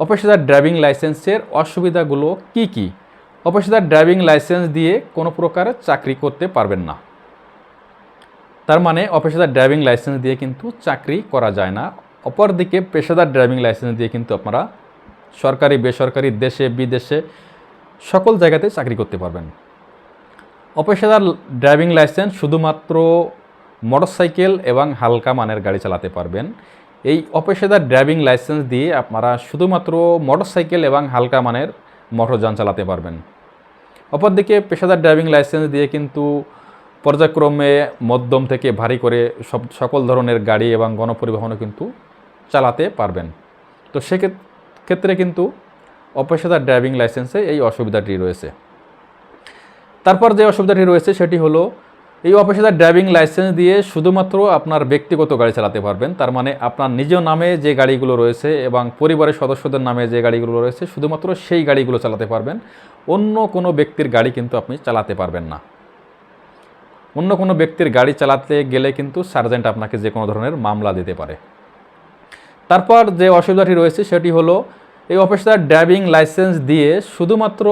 অপেশাদার driving লাইসেন্সের অসুবিধাগুলো কি কি? অপেশাদার ড্রাইভিং লাইসেন্স দিয়ে কোনো প্রকার চাকরি করতে পারবেন না। তার মানে অপেশাদার ড্রাইভিং লাইসেন্স দিয়ে কিন্তু চাকরি করা যায় না। অপরদিকে পেশাদার ড্রাইভিং লাইসেন্স দিয়ে কিন্তু আপনারা সরকারি, বেসরকারি, দেশে, বিদেশে সকল জায়গাতে চাকরি করতে পারবেন। অপেশাদার ড্রাইভিং লাইসেন্স শুধুমাত্র মোটরসাইকেল এবং হালকা মানের গাড়ি চালাতে পারবেন। এই অপেশাদার ড্রাইভিং লাইসেন্স দিয়ে আপনারা শুধুমাত্র মোটরসাইকেল এবং হালকা মানের মোটরযান চালাতে পারবেন। অপরদিকে পেশাদার ড্রাইভিং লাইসেন্স দিয়ে কিন্তু পর্যায়ক্রমে মধ্যম থেকে ভারী করে সব সকল ধরনের গাড়ি এবং গণপরিবহনও কিন্তু চালাতে পারবেন। তো সেক্ষেত্রে কিন্তু অপেশাদার ড্রাইভিং লাইসেন্সে এই অসুবিধাটি রয়েছে। তারপর যে অসুবিধাটি রয়েছে সেটি হলো এই অপেশাদার ড্রাইভিং লাইসেন্স দিয়ে শুধুমাত্র আপনার ব্যক্তিগত গাড়ি চালাতে পারবেন। তার মানে আপনার নিজ নামে যে গাড়িগুলো রয়েছে এবং পরিবারের সদস্যদের নামে যে গাড়িগুলো রয়েছে, শুধুমাত্র সেই গাড়িগুলো চালাতে পারবেন। অন্য কোনো ব্যক্তির গাড়ি কিন্তু আপনি চালাতে পারবেন না। অন্য কোনো ব্যক্তির গাড়ি চালাতে গেলে কিন্তু সার্জেন্ট আপনাকে যে কোনো ধরনের মামলা দিতে পারে। তারপর যে অসুবিধাটি রয়েছে সেটি হলো, এই অফিসার ড্রাইভিং লাইসেন্স দিয়ে শুধুমাত্র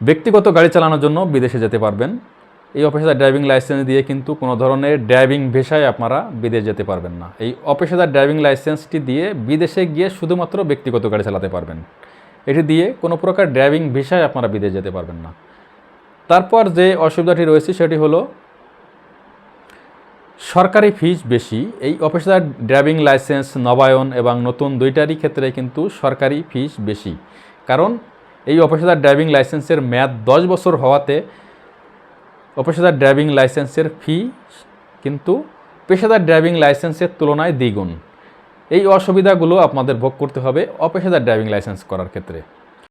ব্যক্তিগত গাড়ি চালানোর জন্য বিদেশে যেতে পারবেন। এই অফিসার ড্রাইভিং লাইসেন্স দিয়ে কিন্তু কোনো ধরনের ড্রাইভিং ভিসায় আপনারা বিদেশ যেতে পারবেন না। এই অফিসার ড্রাইভিং লাইসেন্সটি দিয়ে বিদেশে গিয়ে শুধুমাত্র ব্যক্তিগত গাড়ি চালাতে পারবেন। এটি দিয়ে কোনো প্রকার ড্রাইভিং ভিসায় আপনারা বিদেশ যেতে পারবেন না। তারপর যে অসুবিধাটি রয়েছে সেটি হলো, সরকারি ফিজ বেশি। এই অফিসার ড্রাইভিং লাইসেন্স, নবায়ন এবং নতুন দুইটারই ক্ষেত্রে কিন্তু সরকারি ফিজ বেশি। কারণ এই অফিসার ড্রাইভিং লাইসেন্সের মেয়াদ দশ বছর হওয়াতে অপেশাদার ড্রাইভিং লাইসেন্সের ফি কিন্তু পেশাদার ড্রাইভিং লাইসেন্সের তুলনায় দ্বিগুণ। এই অসুবিধাগুলো আপনাদের ভোগ করতে হবে অপেশাদার ড্রাইভিং লাইসেন্স করার ক্ষেত্রে।